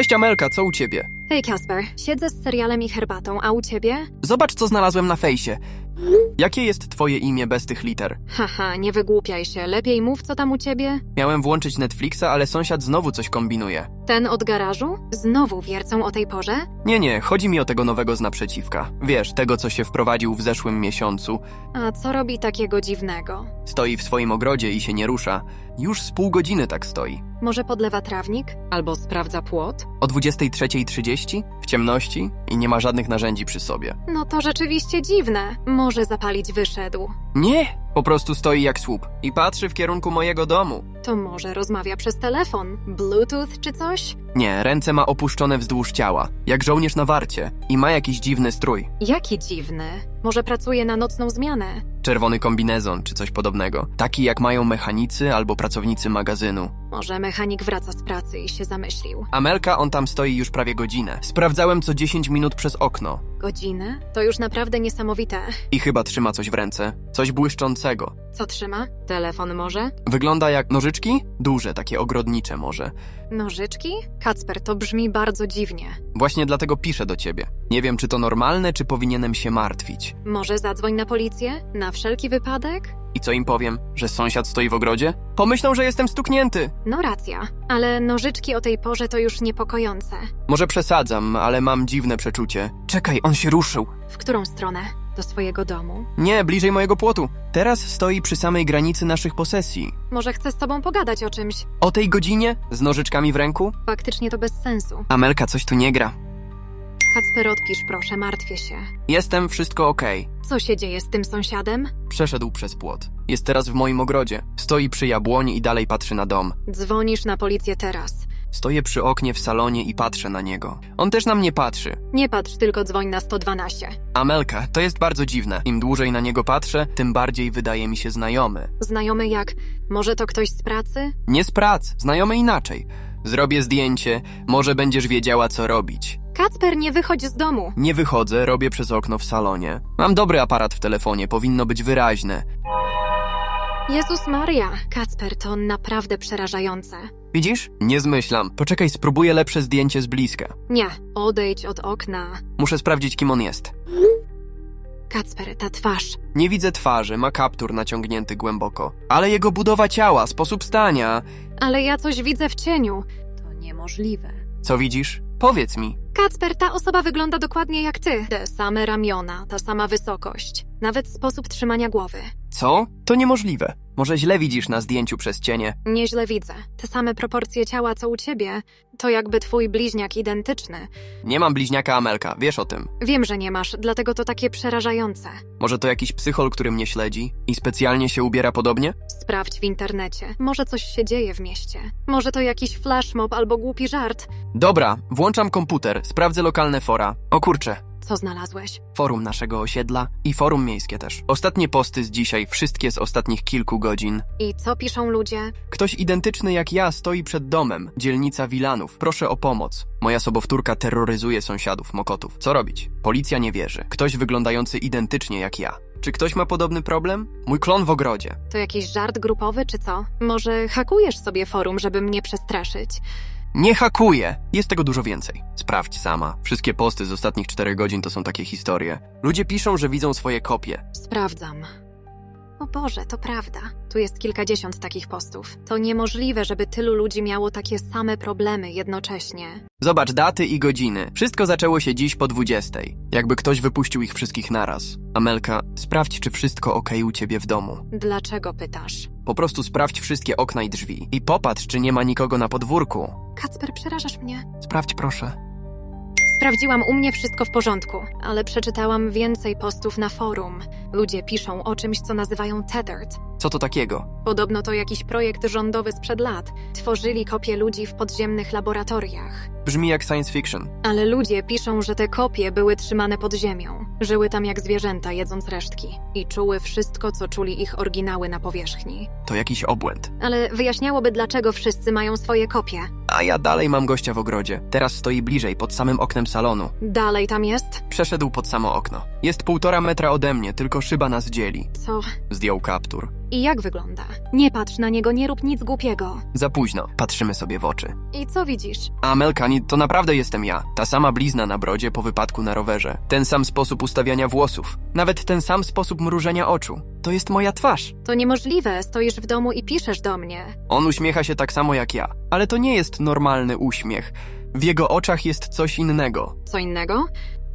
Cześć Amelka, co u ciebie? Hej Kasper, siedzę z serialem i herbatą, a u ciebie? Zobacz, co znalazłem na fejsie. Jakie jest twoje imię bez tych liter? Haha, nie wygłupiaj się, lepiej mów co tam u ciebie. Miałem włączyć Netflixa, ale sąsiad znowu coś kombinuje. Ten od garażu? Znowu wiercą o tej porze? Nie, nie, chodzi mi o tego nowego z naprzeciwka. Wiesz, tego, co się wprowadził w zeszłym miesiącu. A co robi takiego dziwnego? Stoi w swoim ogrodzie i się nie rusza. Już z pół godziny tak stoi. Może podlewa trawnik? Albo sprawdza płot? O 23.30 w ciemności i nie ma żadnych narzędzi przy sobie. No to rzeczywiście dziwne. Może zapalić wyszedł. Nie! Po prostu stoi jak słup i patrzy w kierunku mojego domu. To może rozmawia przez telefon, bluetooth czy coś? Nie, ręce ma opuszczone wzdłuż ciała, jak żołnierz na warcie i ma jakiś dziwny strój. Jaki dziwny. Może pracuje na nocną zmianę? Czerwony kombinezon czy coś podobnego. Taki jak mają mechanicy albo pracownicy magazynu. Może mechanik wraca z pracy i się zamyślił. Amelka, on tam stoi już prawie godzinę. Sprawdzałem co 10 minut przez okno. Godzinę? To już naprawdę niesamowite. I chyba trzyma coś w ręce. Coś błyszczącego. Co trzyma? Telefon może? Wygląda jak nożyczki? Duże, takie ogrodnicze może. Nożyczki? Kacper, to brzmi bardzo dziwnie. Właśnie dlatego piszę do ciebie. Nie wiem, czy to normalne, czy powinienem się martwić. Może zadzwoń na policję? Na wszelki wypadek? I co im powiem? Że sąsiad stoi w ogrodzie? Pomyślą, że jestem stuknięty. No racja, ale nożyczki o tej porze to już niepokojące. Może przesadzam, ale mam dziwne przeczucie. Czekaj, on się ruszył. W którą stronę? Do swojego domu? Nie, bliżej mojego płotu. Teraz stoi przy samej granicy naszych posesji. Może chce z tobą pogadać o czymś? O tej godzinie? Z nożyczkami w ręku? Faktycznie to bez sensu. Amelka, coś tu nie gra. Kacper, odpisz proszę, martwię się. Jestem, wszystko okej. Co się dzieje z tym sąsiadem? Przeszedł przez płot. Jest teraz w moim ogrodzie. Stoi przy jabłoni i dalej patrzy na dom. Dzwonisz na policję teraz. Stoję przy oknie w salonie i patrzę na niego. On też na mnie patrzy. Nie patrz, tylko dzwoń na 112. Amelka, to jest bardzo dziwne. Im dłużej na niego patrzę, tym bardziej wydaje mi się znajomy. Znajomy jak? Może to ktoś z pracy? Nie z prac, znajomy inaczej. Zrobię zdjęcie, może będziesz wiedziała, co robić. Kacper, nie wychodź z domu. Nie wychodzę, robię przez okno w salonie. Mam dobry aparat w telefonie, powinno być wyraźne. Jezus Maria, Kacper, to naprawdę przerażające. Widzisz? Nie zmyślam. Poczekaj, spróbuję lepsze zdjęcie z bliska. Nie, odejdź od okna. Muszę sprawdzić, kim on jest. Kacper, ta twarz. Nie widzę twarzy, ma kaptur naciągnięty głęboko. Ale jego budowa ciała, sposób stania. Ale ja coś widzę w cieniu. To niemożliwe. Co widzisz? Powiedz mi. Kacper, ta osoba wygląda dokładnie jak ty. Te same ramiona, ta sama wysokość. Nawet sposób trzymania głowy. Co? To niemożliwe. Może źle widzisz na zdjęciu przez cienie. Nieźle widzę. Te same proporcje ciała co u ciebie. To jakby twój bliźniak identyczny. Nie mam bliźniaka Amelka, wiesz o tym. Wiem, że nie masz, dlatego to takie przerażające. Może to jakiś psychol, który mnie śledzi i specjalnie się ubiera podobnie? Sprawdź w internecie. Może coś się dzieje w mieście. Może to jakiś flashmob albo głupi żart. Dobra, włączam komputer, sprawdzę lokalne fora. O kurczę, Co znalazłeś? forum naszego osiedla i forum miejskie też. Ostatnie posty z dzisiaj, wszystkie z ostatnich kilku godzin. I co piszą ludzie? Ktoś identyczny jak ja stoi przed domem, dzielnica Wilanów. Proszę o pomoc. Moja sobowtórka terroryzuje sąsiadów, mokotów. Co robić? Policja nie wierzy. Ktoś wyglądający identycznie jak ja. Czy ktoś ma podobny problem? Mój klon w ogrodzie. To jakiś żart grupowy czy co? Może hakujesz sobie forum, żeby mnie przestraszyć? Nie hakuję! Jest tego dużo więcej. Sprawdź sama. Wszystkie posty z ostatnich 4 godzin to są takie historie. Ludzie piszą, że widzą swoje kopie. Sprawdzam. O Boże, to prawda. Tu jest kilkadziesiąt takich postów. To niemożliwe, żeby tylu ludzi miało takie same problemy jednocześnie. Zobacz daty i godziny. Wszystko zaczęło się dziś po 20. Jakby ktoś wypuścił ich wszystkich naraz. Amelka, sprawdź, czy wszystko ok u ciebie w domu. Dlaczego pytasz? Po prostu sprawdź wszystkie okna i drzwi. I popatrz, czy nie ma nikogo na podwórku. Kacper, przerażasz mnie. Sprawdź proszę. Sprawdziłam u mnie wszystko w porządku, ale przeczytałam więcej postów na forum. Ludzie piszą o czymś, co nazywają Tethered. Co to takiego? Podobno to jakiś projekt rządowy sprzed lat. Tworzyli kopie ludzi w podziemnych laboratoriach. Brzmi jak science fiction. Ale ludzie piszą, że te kopie były trzymane pod ziemią. Żyły tam jak zwierzęta, jedząc resztki. I czuły wszystko, co czuli ich oryginały na powierzchni. To jakiś obłęd. Ale wyjaśniałoby, dlaczego wszyscy mają swoje kopie. A ja dalej mam gościa w ogrodzie. Teraz stoi bliżej, pod samym oknem salonu. Dalej tam jest? Przeszedł pod samo okno. Jest półtora metra ode mnie, tylko szyba nas dzieli. Co? Zdjął kaptur. I jak wygląda? Nie patrz na niego, nie rób nic głupiego. Za późno. Patrzymy sobie w oczy. I co widzisz? A Amelka, nie, to naprawdę jestem ja. Ta sama blizna na brodzie po wypadku na rowerze. Ten sam sposób ustawiania włosów. Nawet ten sam sposób mrużenia oczu. To jest moja twarz. To niemożliwe, stoisz w domu i piszesz do mnie. On uśmiecha się tak samo jak ja. Ale to nie jest normalny uśmiech. W jego oczach jest coś innego. Co innego?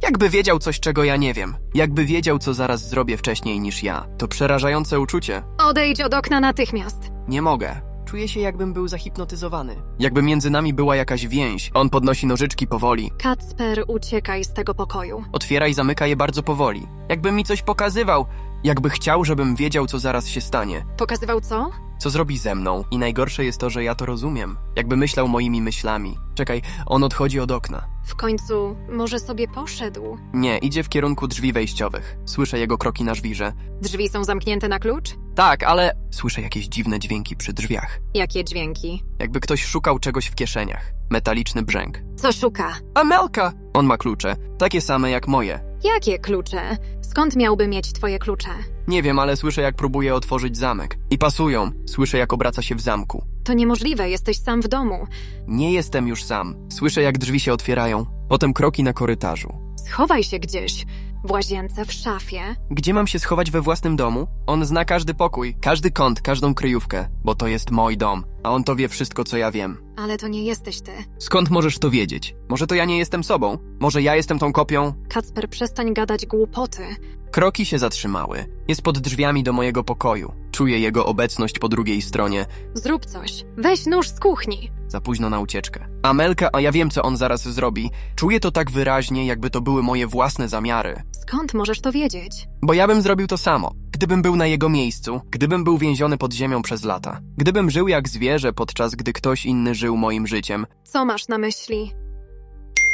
Jakby wiedział coś, czego ja nie wiem. Jakby wiedział, co zaraz zrobię wcześniej niż ja. To przerażające uczucie. Odejdź od okna natychmiast. Nie mogę. Czuję się, jakbym był zahipnotyzowany. Jakby między nami była jakaś więź. On podnosi nożyczki powoli. Kacper, uciekaj z tego pokoju. Otwiera i zamyka je bardzo powoli. Jakby mi coś pokazywał. Jakby chciał, żebym wiedział, co zaraz się stanie. Pokazywał co? Co zrobi ze mną? I najgorsze jest to, że ja to rozumiem. Jakby myślał moimi myślami. Czekaj, on odchodzi od okna. W końcu, może sobie poszedł. Nie, idzie w kierunku drzwi wejściowych. Słyszę jego kroki na żwirze. Drzwi są zamknięte na klucz? Tak, ale słyszę jakieś dziwne dźwięki przy drzwiach. Jakie dźwięki? Jakby ktoś szukał czegoś w kieszeniach. Metaliczny brzęk. Co szuka? Amelka! On ma klucze, takie same jak moje. Jakie klucze? Skąd miałby mieć twoje klucze? Nie wiem, ale słyszę jak próbuje otworzyć zamek. I pasują. Słyszę jak obraca się w zamku. To niemożliwe, jesteś sam w domu. Nie jestem już sam. Słyszę jak drzwi się otwierają. Potem kroki na korytarzu. Schowaj się gdzieś. W łazience, w szafie. Gdzie mam się schować we własnym domu? On zna każdy pokój, każdy kąt, każdą kryjówkę, bo to jest mój dom, a on to wie wszystko, co ja wiem. Ale to nie jesteś ty. Skąd możesz to wiedzieć? Może to ja nie jestem sobą? Może ja jestem tą kopią? Kacper, przestań gadać głupoty. Kroki się zatrzymały. Jest pod drzwiami do mojego pokoju. Czuję jego obecność po drugiej stronie. Zrób coś. Weź nóż z kuchni. Za późno na ucieczkę. Amelka, a ja wiem, co on zaraz zrobi. Czuję to tak wyraźnie, jakby to były moje własne zamiary. Skąd możesz to wiedzieć? Bo ja bym zrobił to samo. Gdybym był na jego miejscu, gdybym był więziony pod ziemią przez lata, gdybym żył jak zwierzę, podczas gdy ktoś inny żył moim życiem. Co masz na myśli?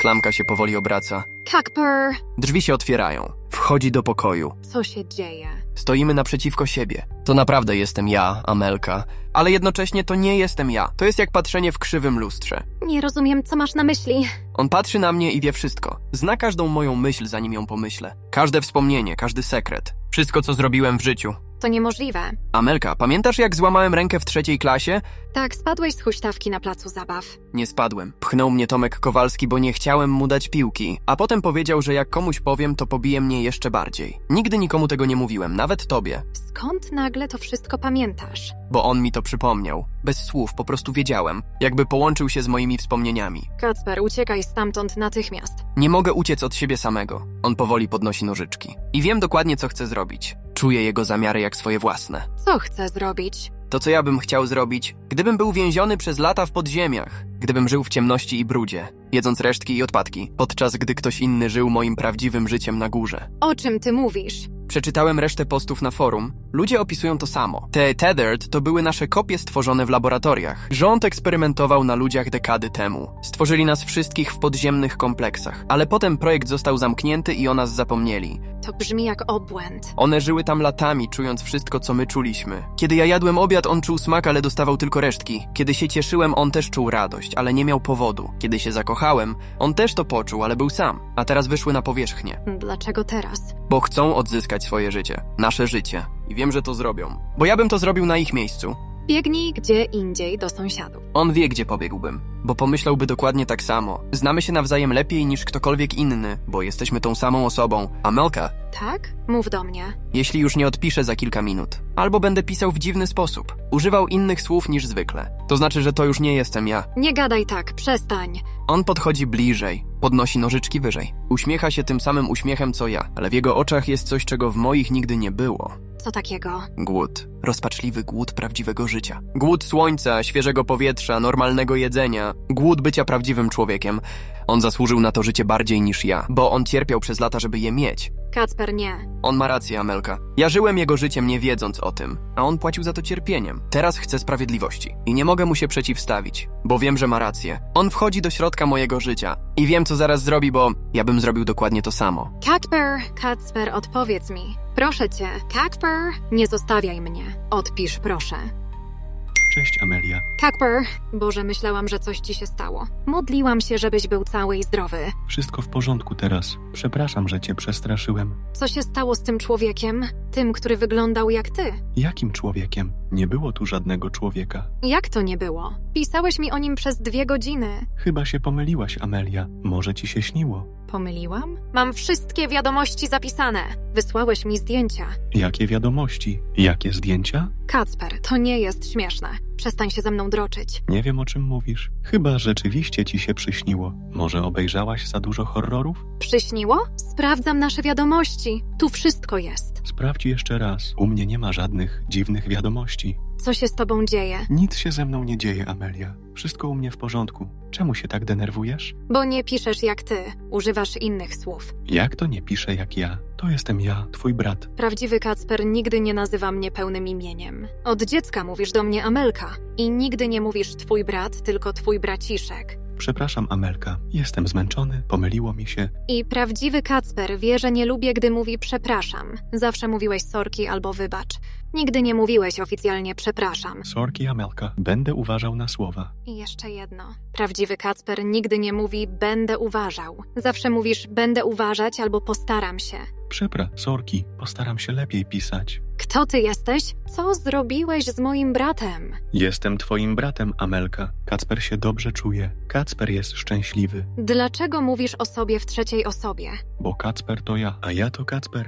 Klamka się powoli obraca. Kacper! Drzwi się otwierają. Wchodzi do pokoju. Co się dzieje? Stoimy naprzeciwko siebie. To naprawdę jestem ja, Amelka. Ale jednocześnie to nie jestem ja. To jest jak patrzenie w krzywym lustrze. Nie rozumiem, co masz na myśli. On patrzy na mnie i wie wszystko. Zna każdą moją myśl, zanim ją pomyślę. Każde wspomnienie, każdy sekret. Wszystko, co zrobiłem w życiu. To niemożliwe. Amelka, pamiętasz jak złamałem rękę w trzeciej klasie? Tak, spadłeś z huśtawki na placu zabaw. Nie spadłem. Pchnął mnie Tomek Kowalski, bo nie chciałem mu dać piłki. A potem powiedział, że jak komuś powiem, to pobije mnie jeszcze bardziej. Nigdy nikomu tego nie mówiłem, nawet tobie. Skąd nagle to wszystko pamiętasz? Bo on mi to przypomniał. Bez słów, po prostu wiedziałem. Jakby połączył się z moimi wspomnieniami. Kacper, uciekaj stamtąd natychmiast. Nie mogę uciec od siebie samego. On powoli podnosi nożyczki. I wiem dokładnie, co chce zrobić. Czuję jego zamiary jak swoje własne. Co chcę zrobić? To, co ja bym chciał zrobić, gdybym był więziony przez lata w podziemiach, gdybym żył w ciemności i brudzie, jedząc resztki i odpadki, podczas gdy ktoś inny żył moim prawdziwym życiem na górze. O czym ty mówisz? Przeczytałem resztę postów na forum. Ludzie opisują to samo. Te Tethered to były nasze kopie stworzone w laboratoriach. Rząd eksperymentował na ludziach dekady temu. Stworzyli nas wszystkich w podziemnych kompleksach, ale potem projekt został zamknięty i o nas zapomnieli. To brzmi jak obłęd. One żyły tam latami, czując wszystko, co my czuliśmy. Kiedy ja jadłem obiad, on czuł smak, ale dostawał tylko resztki. Kiedy się cieszyłem, on też czuł radość, ale nie miał powodu. Kiedy się zakochałem, on też to poczuł, ale był sam. A teraz wyszły na powierzchnię. Dlaczego teraz? Bo chcą odzyskać swoje życie. Nasze życie. I wiem, że to zrobią. Bo ja bym to zrobił na ich miejscu. Biegnij gdzie indziej do sąsiadów. On wie, gdzie pobiegłbym. Bo pomyślałby dokładnie tak samo. Znamy się nawzajem lepiej niż ktokolwiek inny, bo jesteśmy tą samą osobą. Amelka, Tak? Mów do mnie. jeśli już nie odpiszę za kilka minut. Albo będę pisał w dziwny sposób. Używał innych słów niż zwykle. To znaczy, że to już nie jestem ja. Nie gadaj tak, przestań. On podchodzi bliżej, podnosi nożyczki wyżej. Uśmiecha się tym samym uśmiechem co ja, ale w jego oczach jest coś, czego w moich nigdy nie było. Co takiego? Głód. Rozpaczliwy głód prawdziwego życia. Głód słońca, świeżego powietrza, normalnego jedzenia. Głód bycia prawdziwym człowiekiem. On zasłużył na to życie bardziej niż ja, bo on cierpiał przez lata, żeby je mieć. Kacper, nie. On ma rację, Amelka. Ja żyłem jego życiem nie wiedząc o tym, a on płacił za to cierpieniem. Teraz chcę sprawiedliwości i nie mogę mu się przeciwstawić, bo wiem, że ma rację. On wchodzi do środka mojego życia i wiem, co zaraz zrobi, bo ja bym zrobił dokładnie to samo. Kacper, Kacper, odpowiedz mi. Proszę cię, Kacper, nie zostawiaj mnie. Odpisz, proszę. Cześć, Amelia. Kacper, Boże, myślałam, że coś ci się stało. Modliłam się, żebyś był cały i zdrowy. Wszystko w porządku teraz. Przepraszam, że cię przestraszyłem. Co się stało z tym człowiekiem? Tym, który wyglądał jak ty? Jakim człowiekiem? Nie było tu żadnego człowieka. Jak to nie było? Pisałeś mi o nim przez dwie godziny. Chyba się pomyliłaś, Amelia. Może ci się śniło. Pomyliłam? Mam wszystkie wiadomości zapisane. Wysłałeś mi zdjęcia. Jakie wiadomości? Jakie zdjęcia? Kacper, to nie jest śmieszne. Przestań się ze mną droczyć. Nie wiem, o czym mówisz. Chyba rzeczywiście ci się przyśniło. Może obejrzałaś za dużo horrorów? Przyśniło? Sprawdzam nasze wiadomości. Tu wszystko jest. Sprawdź jeszcze raz. U mnie nie ma żadnych dziwnych wiadomości. Co się z tobą dzieje? Nic się ze mną nie dzieje, Amelia. Wszystko u mnie w porządku. Czemu się tak denerwujesz? Bo nie piszesz jak ty. Używasz innych słów. Jak to nie piszę jak ja? To jestem ja, twój brat. Prawdziwy Kacper nigdy nie nazywa mnie pełnym imieniem. Od dziecka mówisz do mnie Amelka i nigdy nie mówisz twój brat, tylko twój braciszek. Przepraszam, Amelka. Jestem zmęczony, pomyliło mi się. I prawdziwy Kacper wie, że nie lubię, gdy mówi przepraszam. Zawsze mówiłeś sorki albo wybacz. Nigdy nie mówiłeś oficjalnie przepraszam. Sorki, Amelka. Będę uważał na słowa. I jeszcze jedno. Prawdziwy Kacper nigdy nie mówi będę uważał. Zawsze mówisz będę uważać albo postaram się. Przepra, sorki. Postaram się lepiej pisać. Kto ty jesteś? Co zrobiłeś z moim bratem? Jestem twoim bratem, Amelka. Kacper się dobrze czuje. Kacper jest szczęśliwy, Dlaczego mówisz o sobie w trzeciej osobie? bo Kacper to ja, a ja to Kacper.